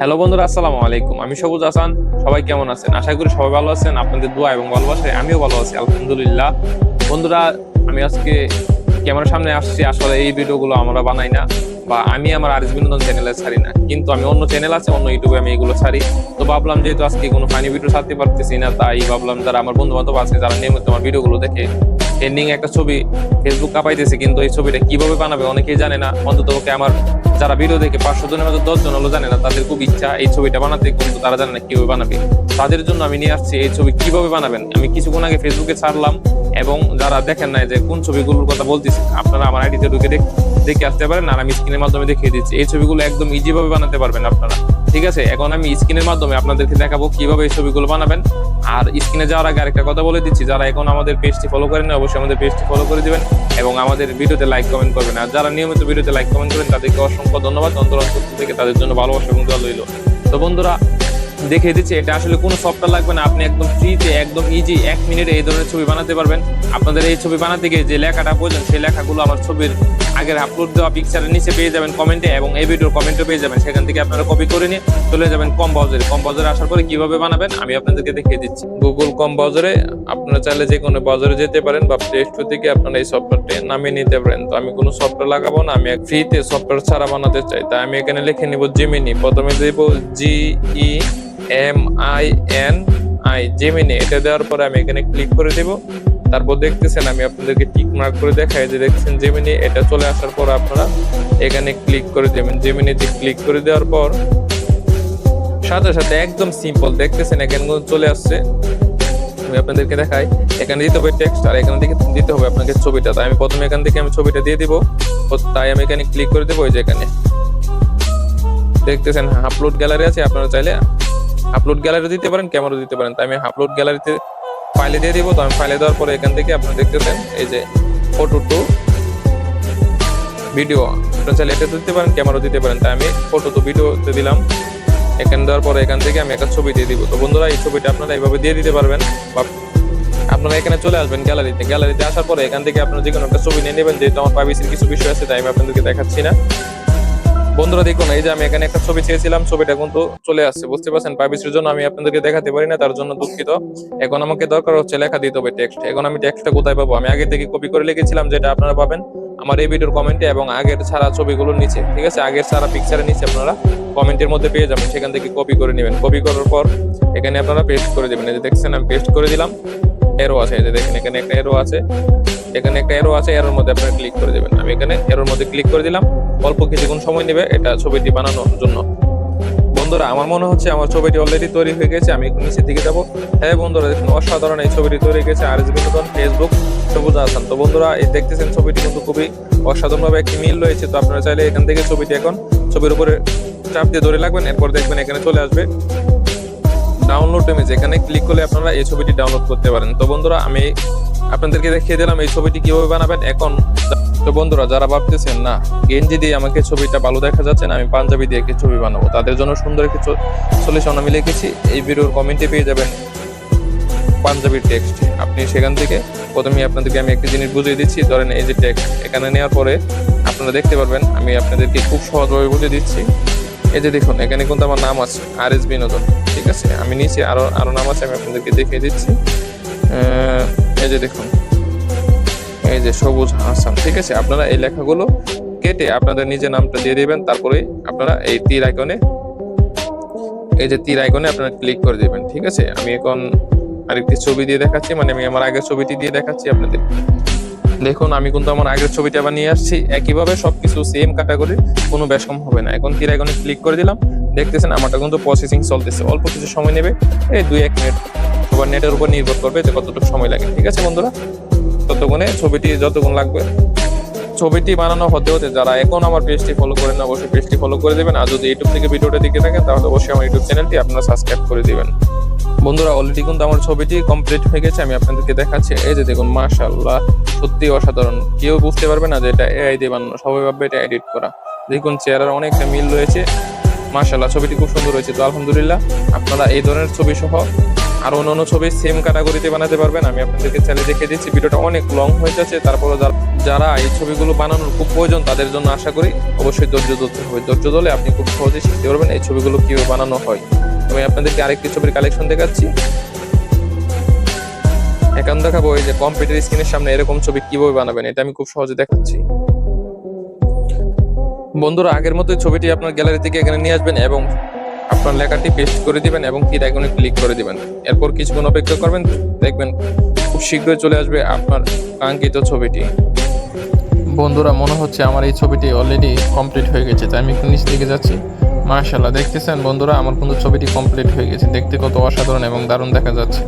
Hello বন্ধুরা, আসসালামু আলাইকুম। আমি সবুজ হাসান। সবাই কেমন আছেন? আশা করি সবাই ভালো আছেন। আপনাদের দোয়া এবং ভালোবাসায় আমিও ভালো আছি, আলহামদুলিল্লাহ। বন্ধুরা, আমি আজকে ক্যামেরার সামনে আসছি। আসলে এই ভিডিওগুলো আমরা বানাই না বা আমি আমার আরিস বিনোদন চ্যানেলে ছাড়ি না। কিন্তু আমি অন্য চ্যানেল আছে, অন্য ইউটিউবে আমি এগুলো ছাড়ি। তো ভাবলাম যেহেতু আজকে কোনো ফানি ভিডিও ছাড়তে পারতেছি না, তাই ভাবলাম যারা আমার বন্ধু বান্ধব আছে, যারা নিয়মিত আমার ভিডিওগুলো দেখে এন্ডিং একটা ছবি ফেসবুক কাপাইতেছে, কিন্তু এই ছবিটা কীভাবে বানাবে অনেকেই জানে না। অন্তত আমার যারা ভিডিও দেখে পাঁচশো জনের মধ্যে দশ জন হলো জানে না, তাদের খুব ইচ্ছা এই ছবিটা বানাতে, কিন্তু তারা জানে না কীভাবে বানাবে। তাদের জন্য আমি নিয়ে আসছি এই ছবি কীভাবে বানাবেন। আমি কিছুক্ষণ আগে ফেসবুকে ছাড়লাম এবং যারা দেখেন নাই যে কোন ছবিগুলোর কথা বলতেছি, আপনারা আমার আইডিতে ঢুকে দেখ- আসতে পারেন, আর আমি স্ক্রিনের মাধ্যমে দেখিয়ে দিচ্ছি। এই ছবিগুলো একদম ইজি ভাবে বানাতে পারবেন আপনারা। ঠিক আছে? এখন আমি স্ক্রিনের মাধ্যমে আপনাদেরকে দেখাবো কীভাবে এই ছবিগুলো বানাবেন। আর স্ক্রিনে যাওয়ার আগে আরেকটা কথা বলে দিচ্ছি, যারা এখন আমাদের পেজটি ফলো করেন অবশ্যই আমাদের পেজটি ফলো করে দিবেন এবং আমাদের ভিডিওতে লাইক কমেন্ট করবেন। আর যারা নিয়মিত ভিডিওতে লাইক কমেন্ট করেন, তাদেরকে অসংখ্য ধন্যবাদ। অন্তর অন্তর থেকে তাদের জন্য ভালোবাসা এবং দোয়া রইল। তো বন্ধুরা, দেখিয়ে দিচ্ছি, এটা আসলে কোনো সফটওয়্যার লাগবে না। আপনি একদম ফ্রিতে একদম ইজি এক মিনিটে এই ধরনের ছবি বানাতে পারবেন। আপনাদের এই ছবি বানাতে গিয়ে যে লেখাটা প্রয়োজন, সেই লেখাগুলো আমার ছবির আগের আপলোড দেওয়া পিকচারের নিচে পেয়ে যাবেন কমেন্টে এবং এই ভিডিওর কমেন্টে পেয়ে যাবেন। সেখান থেকে আপনারা কপি করে নিয়ে চলে যাবেন কম বাজারে কম বাজারে আসার পরে কীভাবে বানাবেন আমি আপনাদেরকে দেখিয়ে দিচ্ছি। গুগল কম বাজারে আপনারা চাইলে যে কোনো বাজারে যেতে পারেন বা প্লে স্টোর থেকে আপনারা এই সফটওয়্যারটি নামিয়ে নিতে পারেন। তো আমি কোনো সফটওয়্যার লাগাবো না, আমি ফ্রিতে সফটওয়্যার ছাড়া বানাতে চাই। তাই আমি এখানে লিখে নিব জিমিনি প্রথমে দেব G E M I N I Gemini এটা দেওয়ার পরে আমি এখানে ক্লিক করে দেব। তারপর দেখতেছেন, আমি আপনাদেরকে টিক মার্ক করে দেখাই যে দেখছেন জেমিনি এটা চলে আসার পর আপনারা এখানে ক্লিক করে দেবেন। জেমিনিতে ক্লিক করে দেওয়ার পর সাথে সাথে একদম সিম্পল দেখতেছেন, এখানে চলে আসছে। আমি আপনাদেরকে দেখাই, এখানে দিতে হবে টেক্সট আর এখানে দিকে দিতে হবে আপনাকে ছবিটা। তাই আমি প্রথমে এখান থেকে আমি ছবিটা দিয়ে দিব তাই আমি এখানে ক্লিক করে দেবো, ওই যে এখানে। দেখতেছেন আপলোড গ্যালারি আছে, আপনারা চাইলে আপলোড গ্যালারি দিতে পারেন ক্যামেরা দিতে পারেন। তাই আমি আপলোড গ্যালারিতে ফাইলে দিয়ে দিব, তো আমি ফাইলে দেওয়ার পরে এখান থেকে আপনারা দেখতেছেন, এই যে ফটো টু ভিডিও আপনারা চাইলে এটা দিতে পারেন ক্যামেরা দিতে পারেন। তাই আমি ফটো তো ভিডিওতে দিলাম। এখানে দেওয়ার পরে এখান থেকে আমি একটা ছবি দিয়ে দিব। তো বন্ধুরা, এই ছবিটা আপনারা এইভাবে দিয়ে দিতে পারবেন, বা আপনারা এখানে চলে আসবেন গ্যালারিতে গ্যালারিতে আসার পরে এখান থেকে আপনারা যে কোনো একটা ছবি নিয়ে নেবেন, যেহেতু আমার প্রাইভেসির কিছু বিষয় আছে, তাই আমি আপনাদেরকে দেখাচ্ছি না। বন্ধুরা দেখুন, এই যে আমি এখানে একটা ছবি চেয়েছিলাম, ছবিটা কিন্তু চলে আসছে, বুঝতে পারছেন? প্রাইভেসির জন্য আমি আপনাদেরকে দেখাতে পারি না, তার জন্য দুঃখিত। এখন আমাকে দরকার হচ্ছে লেখা দিতে হবে টেক্সট এখন আমি টেক্সটটা কোথায় পাবো? আমি আগে থেকে কপি করে লিখেছিলাম, যেটা আপনারা পাবেন আমার এই ভিডিওর কমেন্টে এবং আগের ছাড়া ছবিগুলোর নিচে, ঠিক আছে? আগের ছাড়া পিকচারের নিচে আপনারা কমেন্টের মধ্যে পেয়ে যাবেন, সেখান থেকে কপি করে নেবেন। কপি করার পর এখানে আপনারা পেস্ট করে দেবেন। এই যে দেখছেন, আমি পেস্ট করে দিলাম এরো আছে, এই যে দেখেন, এখানে একটা এরো আছে। এখানে একটা এরো আছে এরোর মধ্যে আপনারা ক্লিক করে দেবেন। আমি এখানে এরোর মধ্যে ক্লিক করে দিলাম। অল্প কিছুক্ষণ সময় নেবে, এটা ছবিটি বানানোর জন্য। বন্ধুরা, আমার মনে হচ্ছে আমার ছবিটি অলরেডি তৈরি হয়ে গেছে, আমি একটু নিচের দিকে যাব। হ্যাঁ বন্ধুরা, দেখুন, অসাধারণ এই ছবিটি তৈরি গেছে, আর এস বিনোদন ফেসবুক সবুজ আসান তো বন্ধুরা, এই দেখতেছেন, ছবিটি কিন্তু খুবই অসাধারণভাবে একটি মিল রয়েছে। তো আপনারা চাইলে এখান থেকে ছবিটি এখন ছবির উপরে চাপ দিয়ে ধরে রাখবেন, এরপর দেখবেন এখানে চলে আসবে। ডাউনলোড ইমেজ এখানে ক্লিক করলে আপনারা এই ছবিটি ডাউনলোড করতে পারেন। তো বন্ধুরা, আমি আপনাদেরকে দেখিয়ে দিলাম এই ছবিটি কীভাবে বানাবেন। এখন তো বন্ধুরা, যারা ভাবতেছেন, না, গেঞ্জি দিয়ে আমাকে ছবিটা ভালো দেখা যাচ্ছে না, আমি পাঞ্জাবি দিয়ে একটি ছবি বানাবো। তাদের জন্য সুন্দর একটি সলিউশন আমি লিখেছি। এই ভিডিওর কমেন্টে পেয়ে যাবেন পাঞ্জাবির টেক্সট আপনি সেখান থেকে প্রথমে আপনাদেরকে আমি একটি জিনিস বুঝিয়ে দিচ্ছি। ধরেন এই যে টেক্সট এখানে নেওয়ার পরে আপনারা দেখতে পারবেন, আমি আপনাদেরকে খুব সহজভাবে বুঝিয়ে দিচ্ছি। এই যে দেখুন, এখানে কিন্তু আমার নাম আছে আর এস বিনোদন, ঠিক আছে? আমি নিচে আরও আরও নাম আছে, আমি আপনাদেরকে দেখিয়ে দিচ্ছি। এই যে দেখুন এই যে সবুজ হাসান, ঠিক আছে? আপনারা এই লেখাগুলো কেটে আপনাদের নিজের নামটা দিয়ে দিবেন, তারপরে আপনারা এই তীর আইকনে এই যে তীর আইকনে আপনারা ক্লিক করে দিবেন, ঠিক আছে? আমি এখন আরেকটি ছবি দিয়ে দেখাচ্ছি মানে আমি আমার আগের ছবিটি দিয়ে দেখাচ্ছি আপনাদের। দেখুন, আমি কিন্তু আমার আগের ছবিটা আবার নিয়ে আসছি। একইভাবে সবকিছু সেম ক্যাটাগরি কোনো বেশ হবে না। এখন তীর আইকনে ক্লিক করে দিলাম। দেখতেছেন, আমারটা কিন্তু প্রসেসিং চলতেছে। অল্প কিছু সময় নেবে, এই দুই এক মিনিট সবার নেটের উপর নির্ভর করবে যে কতটুকু সময় লাগে, ঠিক আছে বন্ধুরা? ততক্ষণে ছবিটি যতক্ষণ লাগবে। ছবিটি বানানো হতে হতে যারা এখন আমার পেজটি ফলো করেন না, অবশ্যই পেজটি ফলো করে দেবেন। আর যদি ইউটিউব থেকে ভিডিওটা দেখে থাকেন, তাহলে অবশ্যই আমার ইউটিউব চ্যানেলটি আপনারা সাবস্ক্রাইব করে দিবেন। বন্ধুরা অলরেডি কিন্তু আমার ছবিটি কমপ্লিট হয়ে গেছে, আমি আপনাদেরকে দেখাচ্ছি। এই যে দেখুন, মাশাআল্লাহ সত্যি অসাধারণ। কেউ বুঝতে পারবে না যে এটা এআই দিয়ে বানানো, সবাই ভাববে এটা এডিট করা। দেখুন, চেহারার অনেকটা মিল রয়েছে। মাশাআল্লাহ, ছবিটি খুব সুন্দর হয়েছে। তো আলহামদুলিল্লাহ, আপনারা এই ধরনের ছবি সহ আর অন্য অন্য ছবি সেম ক্যাটাগরিতে বানাতে পারবেন। আমি আপনাদেরকে চ্যানেলে দেখে দিচ্ছি, ভিডিওটা অনেক লং হয়ে যাচ্ছে। তারপরে যারা এই ছবিগুলো বানানোর খুব প্রয়োজন, তাদের জন্য আশা করি অবশ্যই ধৈর্য ধরতে হবে। ধৈর্য ধরলে আপনি খুব সহজেই শিখতে পারবেন এই ছবিগুলো কীভাবে বানানো হয়। আমি আপনাদেরকে আরেকটি ছবির কালেকশন দেখাচ্ছি। এখন দেখাবো এই যে কম্পিউটার স্ক্রিনের সামনে এরকম ছবি কীভাবে বানাবেন, এটা আমি খুব সহজে দেখাচ্ছি। বন্ধুরা, আগের মতোই ছবিটি আপনার গ্যালারি থেকে এখানে নিয়ে আসবেন এবং আপনার লেখাটি পেস্ট করে দিবেন এবং তীর আইকনে ক্লিক করে দিবেন। এরপর কিছুক্ষণ অপেক্ষা করবেন, দেখবেন খুব শীঘ্রই চলে আসবে আপনার কাঙ্ক্ষিত ছবিটি। বন্ধুরা, মনে হচ্ছে আমার এই ছবিটি অলরেডি কমপ্লিট হয়ে গেছে, তাই আমি একটু নিচ দিকে যাচ্ছি। মার্শাল্লাহ দেখতেছেন বন্ধুরা, আমার কিন্তু ছবিটি কমপ্লিট হয়ে গেছে। দেখতে কত অসাধারণ এবং দারুণ দেখা যাচ্ছে।